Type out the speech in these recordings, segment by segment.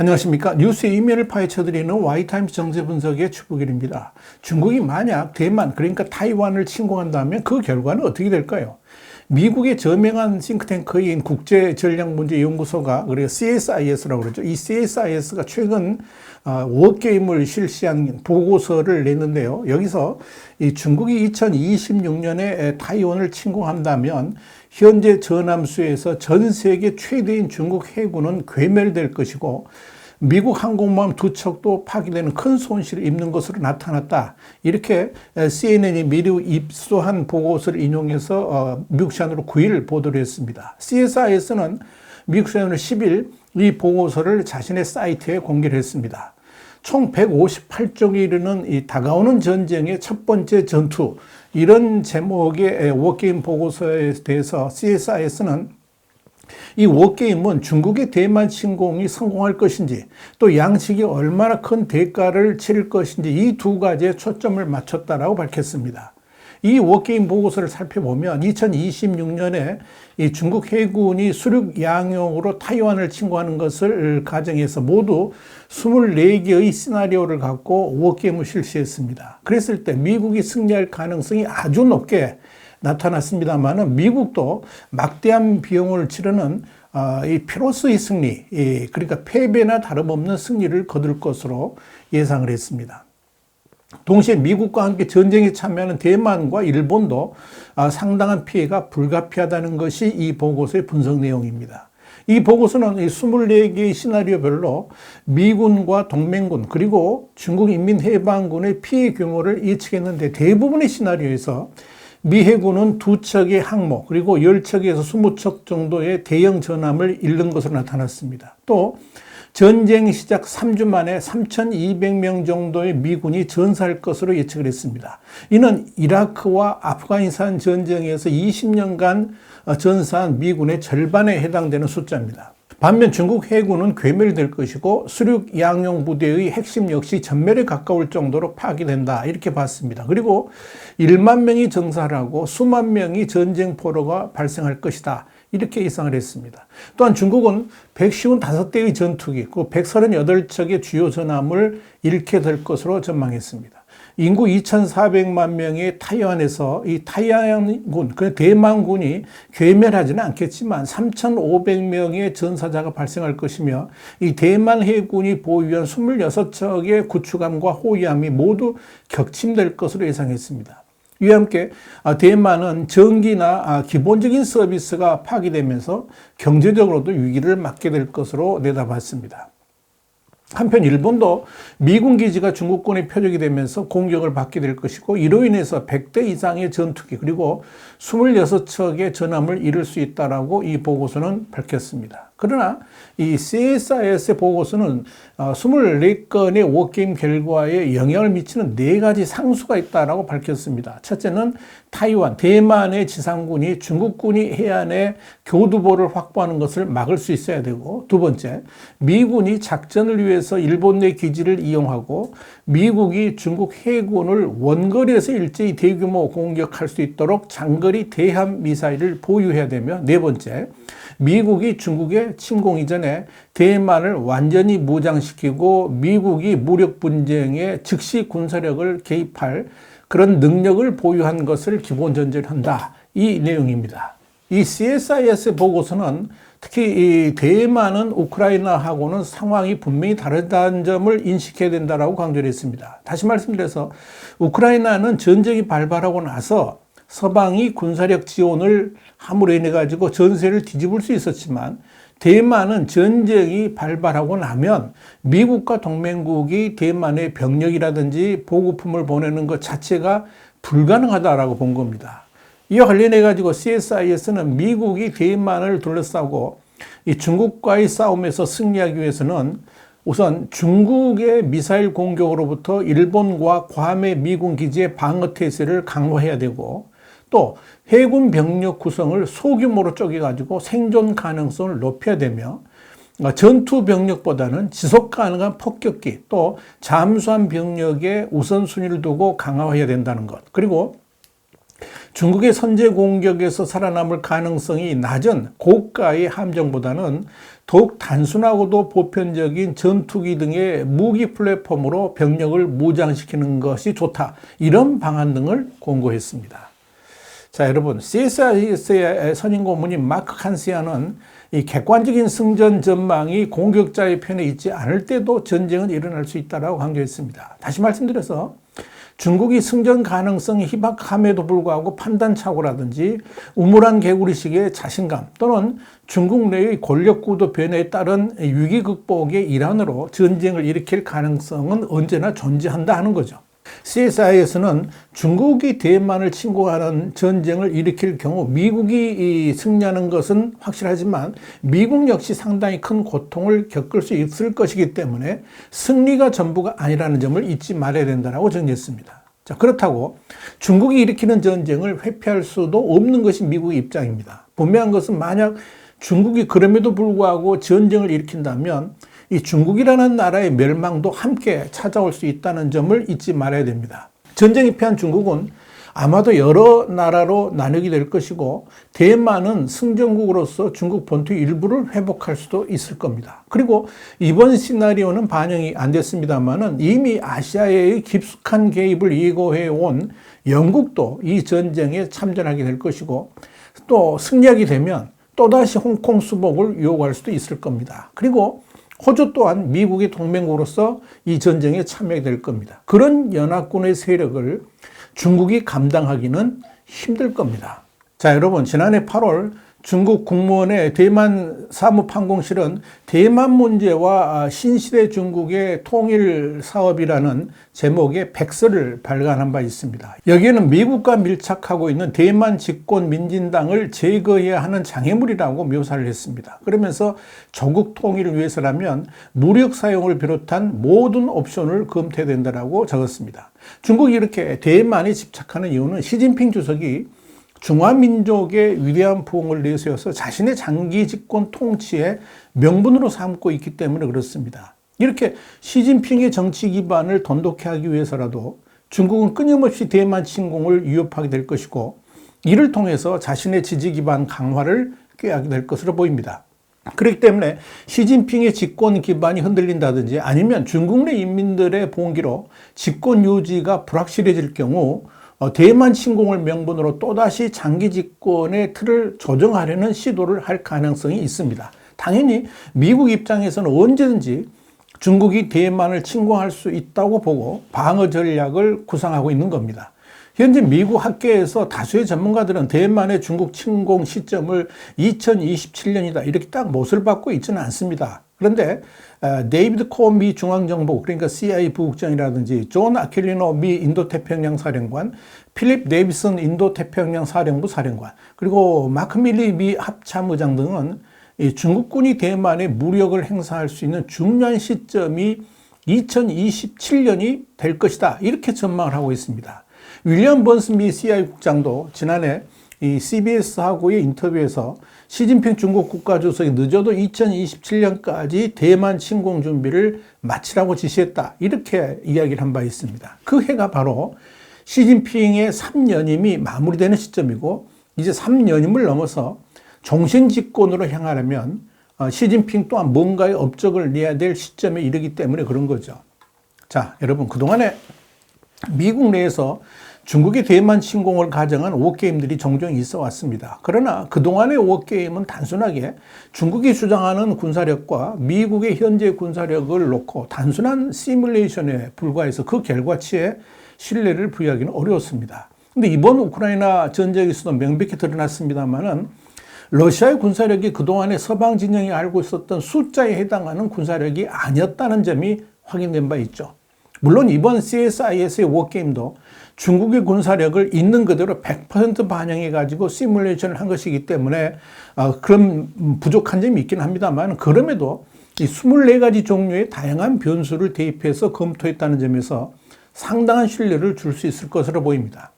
안녕하십니까. 뉴스의 이면을 파헤쳐드리는 와이타임스 정세 분석의 추구길입니다. 중국이 만약 대만, 그러니까 타이완을 침공한다면 그 결과는 어떻게 될까요? 미국의 저명한 싱크탱크인 국제전략문제연구소가 그리고 CSIS라고 그러죠. 이 CSIS가 최근 어, 워게임을 실시한 보고서를 냈는데요. 여기서 이 중국이 2026년에 타이완을 침공한다면 현재 전함수에서 전 세계 최대인 중국 해군은 괴멸될 것이고 미국 항공모함 두 척도 파기되는 큰 손실을 입는 것으로 나타났다. 이렇게 CNN이 미리 입수한 보고서를 인용해서 어, 미국 시간으로 9일 보도를 했습니다. CSIS는 미국 시간으로 10일 이 보고서를 자신의 사이트에 공개를 했습니다. 총 158쪽에 이르는 이 다가오는 전쟁의 첫 번째 전투 이런 제목의 워게임 보고서에 대해서 CSIS는 이 워게임은 중국의 대만 침공이 성공할 것인지 또 양측이 얼마나 큰 대가를 치를 것인지 이 두 가지에 초점을 맞췄다라고 밝혔습니다. 이 워게임 보고서를 살펴보면 2026년에 이 중국 해군이 수륙 양용으로 타이완을 침공하는 것을 가정해서 모두 24개의 시나리오를 갖고 워게임을 실시했습니다. 그랬을 때 미국이 승리할 가능성이 아주 높게 나타났습니다만은 미국도 막대한 비용을 치르는 어, 이 피로스의 승리, 그러니까 패배나 다름없는 승리를 거둘 것으로 예상을 했습니다. 동시에 미국과 함께 전쟁에 참여하는 대만과 일본도 아, 상당한 피해가 불가피하다는 것이 이 보고서의 분석 내용입니다. 이 보고서는 24개의 시나리오별로 미군과 동맹군 그리고 중국 인민해방군의 피해 규모를 예측했는데 대부분의 시나리오에서 미 해군은 두 척의 항모 그리고 10척에서 20척 정도의 대형 전함을 잃는 것으로 나타났습니다. 또 전쟁 시작 3주 만에 3,200명 정도의 미군이 전사할 것으로 예측을 했습니다. 이는 이라크와 아프가니스탄 전쟁에서 20년간 전사한 미군의 절반에 해당되는 숫자입니다. 반면 중국 해군은 괴멸될 것이고 수륙 양용 부대의 핵심 역시 전멸에 가까울 정도로 파괴된다 이렇게 봤습니다. 그리고 1만 명이 정사를 하고 수만 명이 전쟁 포로가 발생할 것이다. 이렇게 예상을 했습니다. 또한 중국은 155대의 전투기, 그 138척의 주요 전함을 잃게 될 것으로 전망했습니다. 인구 2,400만 명의 타이완에서 이 타이완군, 그 대만군이 괴멸하지는 않겠지만 3,500명의 전사자가 발생할 것이며 이 대만 해군이 보유한 26척의 구축함과 호위함이 모두 격침될 것으로 예상했습니다. 이와 함께 아, 대만은 전기나 아, 기본적인 서비스가 파기되면서 경제적으로도 위기를 맞게 될 것으로 내다봤습니다. 한편 일본도 미군 기지가 중국군의 표적이 되면서 공격을 받게 될 것이고 이로 인해서 100대 이상의 전투기 그리고 26척의 전함을 잃을 수 있다라고 이 보고서는 밝혔습니다. 그러나 이 CSIS의 보고서는 24건의 어, 워게임 결과에 영향을 미치는 네 가지 상수가 있다라고 밝혔습니다. 첫째는 타이완, 대만의 지상군이 중국군이 해안에 교두보를 확보하는 것을 막을 수 있어야 되고 두 번째, 미군이 작전을 위해서 일본 내 기지를 이용하고 미국이 중국 해군을 원거리에서 일제히 대규모 공격할 수 있도록 장거리 대함 미사일을 보유해야 되며 네 번째, 미국이 중국의 침공 이전에 대만을 완전히 무장시키고 미국이 무력 분쟁에 즉시 군사력을 개입할 그런 능력을 보유한 것을 기본 전제로 한다. 이 내용입니다. 이 CSIS 보고서는 특히 이 대만은 우크라이나하고는 상황이 분명히 다르다는 점을 인식해야 된다라고 강조를 했습니다. 다시 말씀드려서 우크라이나는 전쟁이 발발하고 나서 서방이 군사력 지원을 함으로 인해 가지고 전세를 뒤집을 수 있었지만 대만은 전쟁이 발발하고 나면 미국과 동맹국이 대만의 병력이라든지 보급품을 보내는 것 자체가 불가능하다라고 본 겁니다. 이와 관련해 가지고 CSIS는 미국이 대만을 둘러싸고 이 중국과의 싸움에서 승리하기 위해서는 우선 중국의 미사일 공격으로부터 일본과 괌의 미군 기지의 방어 태세를 강화해야 되고 또 해군 병력 구성을 소규모로 쪼개가지고 생존 가능성을 높여야 되며 어, 전투 병력보다는 지속 가능한 폭격기 또 잠수함 병력의 우선순위를 두고 강화해야 된다는 것. 그리고 중국의 선제 공격에서 살아남을 가능성이 낮은 고가의 함정보다는 더욱 단순하고도 보편적인 전투기 등의 무기 플랫폼으로 병력을 무장시키는 것이 좋다. 이런 방안 등을 공고했습니다. 자, 여러분, CSIS의 선임 고문인 마크 칸시아는 이 객관적인 승전 전망이 공격자의 편에 있지 않을 때도 전쟁은 일어날 수 있다라고 강조했습니다. 다시 말씀드려서 중국이 승전 가능성이 희박함에도 불구하고 판단 착오라든지 우물한 개구리식의 자신감 또는 중국 내의 권력 구도 변화에 따른 위기 극복의 일환으로 전쟁을 일으킬 가능성은 언제나 존재한다 하는 거죠. CSI에서는 중국이 대만을 침공하는 전쟁을 일으킬 경우 미국이 승리하는 것은 확실하지만 미국 역시 상당히 큰 고통을 겪을 수 있을 것이기 때문에 승리가 전부가 아니라는 점을 잊지 말아야 된다고 정리했습니다. 자, 그렇다고 중국이 일으키는 전쟁을 회피할 수도 없는 것이 미국의 입장입니다. 분명한 것은 만약 중국이 그럼에도 불구하고 전쟁을 일으킨다면 이 중국이라는 나라의 멸망도 함께 찾아올 수 있다는 점을 잊지 말아야 됩니다. 전쟁이 피한 중국은 아마도 여러 나라로 나누게 될 것이고 대만은 승전국으로서 중국 본토 일부를 회복할 수도 있을 겁니다. 그리고 이번 시나리오는 반영이 안 됐습니다만은 이미 아시아의 깊숙한 개입을 예고해 온 영국도 이 전쟁에 참전하게 될 것이고 또 승리하게 되면 또다시 홍콩 수복을 요구할 수도 있을 겁니다. 그리고 호주 또한 미국의 동맹국으로서 이 전쟁에 참여하게 될 겁니다. 그런 연합군의 세력을 중국이 감당하기는 힘들 겁니다. 자, 여러분, 지난해 8월 중국 국무원의 대만 사무판공실은 대만 문제와 신시대 중국의 통일 사업이라는 제목의 백서를 발간한 바 있습니다. 여기에는 미국과 밀착하고 있는 대만 집권 민진당을 제거해야 하는 장애물이라고 묘사를 했습니다. 그러면서 조국 통일을 위해서라면 무력 사용을 비롯한 모든 옵션을 검토해야 된다고 적었습니다. 중국이 이렇게 대만에 집착하는 이유는 시진핑 주석이 중화민족의 위대한 부흥을 내세워서 자신의 장기 집권 통치의 명분으로 삼고 있기 때문에 그렇습니다. 이렇게 시진핑의 정치 기반을 돈독해 하기 위해서라도 중국은 끊임없이 대만 침공을 위협하게 될 것이고 이를 통해서 자신의 지지 기반 강화를 꾀하게 될 것으로 보입니다. 그렇기 때문에 시진핑의 집권 기반이 흔들린다든지 아니면 중국 내 인민들의 봉기로 집권 유지가 불확실해질 경우 어, 대만 침공을 명분으로 또다시 장기 집권의 틀을 조정하려는 시도를 할 가능성이 있습니다. 당연히 미국 입장에서는 언제든지 중국이 대만을 침공할 수 있다고 보고 방어 전략을 구상하고 있는 겁니다. 현재 미국 학계에서 다수의 전문가들은 대만의 중국 침공 시점을 2027년이다 이렇게 딱 못을 받고 있지는 않습니다. 그런데 데이비드 코미 중앙정보 그러니까 CIA 부국장이라든지 존 아킬리노 미 인도태평양 사령관, 필립 데이비슨 인도태평양 사령부 사령관, 그리고 마크 밀리 미 합참의장 등은 중국군이 대만에 무력을 행사할 수 있는 중요한 시점이 2027년이 될 것이다. 이렇게 전망을 하고 있습니다. 윌리엄 번스 미 CIA 국장도 지난해 이 CBS하고의 인터뷰에서 시진핑 중국 국가주석이 늦어도 2027년까지 대만 침공 준비를 마치라고 지시했다. 이렇게 이야기를 한 바 있습니다. 그 해가 바로 시진핑의 3년임이 마무리되는 시점이고 이제 3년임을 넘어서 종신 집권으로 향하려면 어, 시진핑 또한 뭔가의 업적을 내야 될 시점에 이르기 때문에 그런 거죠. 자, 여러분 그동안에 미국 내에서 중국이 대만 침공을 가정한 워게임들이 종종 있어 왔습니다. 그러나 그동안의 워게임은 단순하게 중국이 주장하는 군사력과 미국의 현재 군사력을 놓고 단순한 시뮬레이션에 불과해서 그 결과치에 신뢰를 부여하기는 어려웠습니다. 근데 이번 우크라이나 전쟁에서도 명백히 드러났습니다만은 러시아의 군사력이 그동안에 서방 진영이 알고 있었던 숫자에 해당하는 군사력이 아니었다는 점이 확인된 바 있죠. 물론 이번 CSIS의 워게임도 중국의 군사력을 있는 그대로 100% 반영해 가지고 시뮬레이션을 한 것이기 때문에 어, 그런 부족한 점이 있긴 합니다만 그럼에도 이 24가지 종류의 다양한 변수를 대입해서 검토했다는 점에서 상당한 신뢰를 줄 수 있을 것으로 보입니다.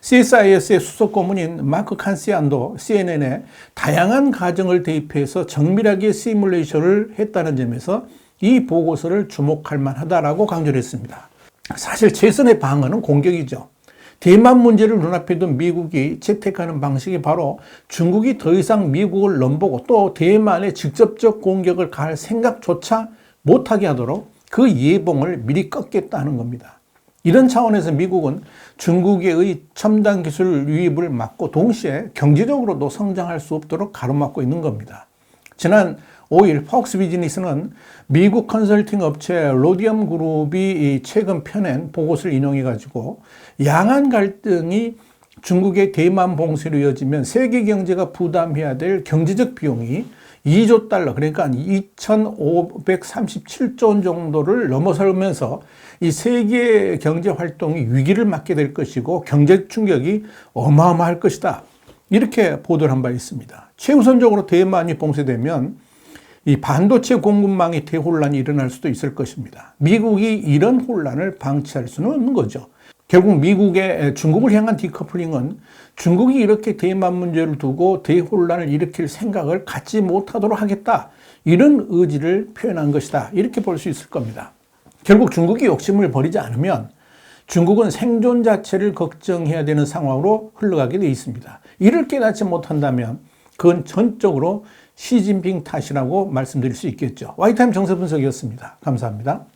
CSIS의 수석 고문인 마크 칸시안도 CNN에 다양한 가정을 대입해서 정밀하게 시뮬레이션을 했다는 점에서 이 보고서를 주목할 만하다라고 강조를 했습니다. 사실 최선의 방어는 공격이죠. 대만 문제를 눈앞에 둔 미국이 채택하는 방식이 바로 중국이 더 이상 미국을 넘보고 또 대만에 직접적 공격을 가할 생각조차 못하게 하도록 그 예봉을 미리 꺾겠다는 겁니다. 이런 차원에서 미국은 중국의 첨단 기술 유입을 막고 동시에 경제적으로도 성장할 수 없도록 가로막고 있는 겁니다. 지난 5일 폭스 비즈니스는 미국 컨설팅 업체 로디엄 그룹이 최근 펴낸 보고서를 인용해 가지고 양안 갈등이 중국의 대만 봉쇄로 이어지면 세계 경제가 부담해야 될 경제적 비용이 2조 달러 그러니까 2,537조 원 정도를 넘어서면서 이 세계 경제 활동이 위기를 맞게 될 것이고 경제 충격이 어마어마할 것이다. 이렇게 보도를 한 바 있습니다. 최우선적으로 대만이 봉쇄되면 이 반도체 공급망의 대혼란이 일어날 수도 있을 것입니다. 미국이 이런 혼란을 방치할 수는 없는 거죠. 결국 미국의 중국을 향한 디커플링은 중국이 이렇게 대만 문제를 두고 대혼란을 일으킬 생각을 갖지 못하도록 하겠다. 이런 의지를 표현한 것이다. 이렇게 볼 수 있을 겁니다. 결국 중국이 욕심을 버리지 않으면 중국은 생존 자체를 걱정해야 되는 상황으로 흘러가게 돼 있습니다. 이를 깨닫지 못한다면 그건 전적으로 시진핑 탓이라고 말씀드릴 수 있겠죠. 와이타임 정세 분석이었습니다. 감사합니다.